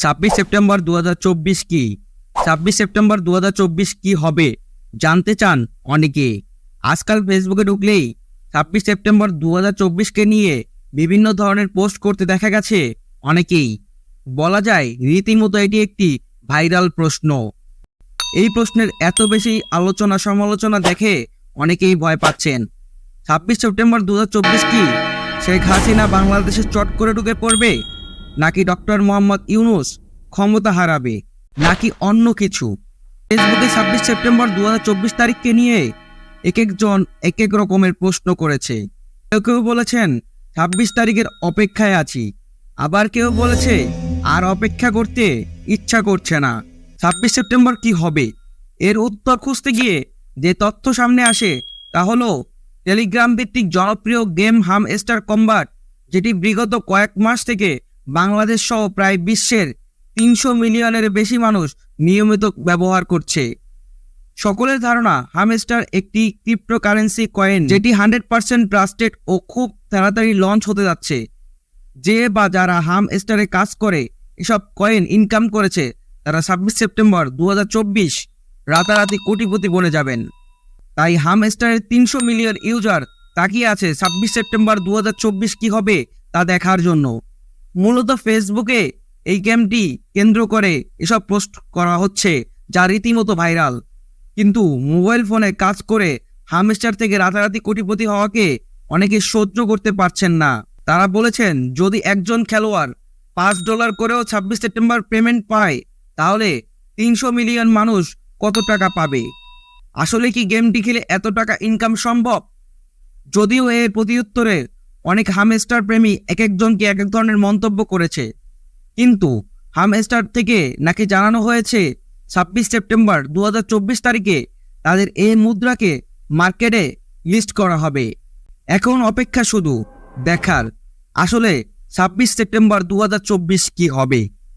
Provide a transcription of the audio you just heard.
ছাব্বিশ সেপ্টেম্বর দু হাজার চব্বিশ কি? ছাব্বিশ সেপ্টেম্বর দু হাজার চব্বিশ কি হবে? জানতে চান অনেকে। আজকাল ফেসবুকে ঢুকলেই ছাব্বিশ সেপ্টেম্বর দু কে নিয়ে বিভিন্ন ধরনের পোস্ট করতে দেখা গেছে অনেকেই। বলা যায় রীতিমতো এটি একটি ভাইরাল প্রশ্ন। এই প্রশ্নের এত বেশি আলোচনা সমালোচনা দেখে অনেকেই ভয় পাচ্ছেন। ছাব্বিশ সেপ্টেম্বর দু হাজার চব্বিশ কি? শেখ হাসিনা বাংলাদেশে চট করে ঢুকে পড়বে? নাকি ডক্টর মোহাম্মদ ইউনুস ক্ষমতা হারাবে, নাকি অন্য কিছু? ফেসবুকে ছাব্বিশ সেপ্টেম্বর দু হাজার চব্বিশ তারিখকে নিয়ে এক একজন এক এক রকমের প্রশ্ন করেছে। কেউ কেউ বলেছেন, ছাব্বিশ তারিখের অপেক্ষায় আছি। আবার কেউ বলেছে, আর অপেক্ষা করতে ইচ্ছা করছে না। ছাব্বিশ সেপ্টেম্বর কি হবে? এর উত্তর খুঁজতে গিয়ে যে তথ্য সামনে আসে, তা হলো টেলিগ্রাম ভিত্তিক জনপ্রিয় গেম হাম স্টার কম্বাট, যেটি বিগত কয়েক মাস থেকে বাংলাদেশ সহ প্রায় বিশ্বের তিনশো মিলিয়নের বেশি মানুষ নিয়মিত ব্যবহার করছে। সকলের ধারণা, হামস্টার একটি ক্রিপ্টোকারেন্সি কয়েন যেটি হান্ড্রেড পার্সেন্ট ট্রাস্টেড ও খুব তাড়াতাড়ি লঞ্চ হতে যাচ্ছে। যে বা যারা হাম স্টারে কাজ করে, এসব কয়েন ইনকাম করেছে, তারা ছাব্বিশ সেপ্টেম্বর দু হাজার চব্বিশ রাতারাতি কোটিপতি বনে যাবেন। তাই হাম স্টারের তিনশো মিলিয়ন ইউজার তাকিয়ে আছে ছাব্বিশ সেপ্টেম্বর দু হাজার চব্বিশ কি হবে, তা দেখার জন্য। মূলত ফেসবুকে এই গেমটি কেন্দ্র করে এসব পোস্ট করা হচ্ছে, যা রীতিমতো ভাইরাল। কিন্তু মোবাইল ফোনে কাজ করে হামস্টার থেকে রাতারাতি কোটিপতি হওয়াকে অনেকে সহ্য করতে পারছেন না। তারা বলেছেন, যদি একজন খেলোয়াড় পাঁচ ডলার করেও ছাব্বিশ সেপ্টেম্বর পেমেন্ট পায়, তাহলে তিনশো মিলিয়ন মানুষ কত টাকা পাবে? আসলে কি গেমটি খেলে এত টাকা ইনকাম সম্ভব? যদিও এর প্রতিউত্তরে অনেক হামস্টার প্রেমী এক একজনকে এক এক ধরনের মন্তব্য করেছে। কিন্তু হামস্টার থেকে নাকি জানানো হয়েছে, ছাব্বিশ সেপ্টেম্বর দু হাজার চব্বিশ তারিখে তাদের এই মুদ্রাকে মার্কেটে লিস্ট করা হবে। এখন অপেক্ষা শুধু দেখার, আসলে ছাব্বিশ সেপ্টেম্বর দু হাজার চব্বিশ কি হবে?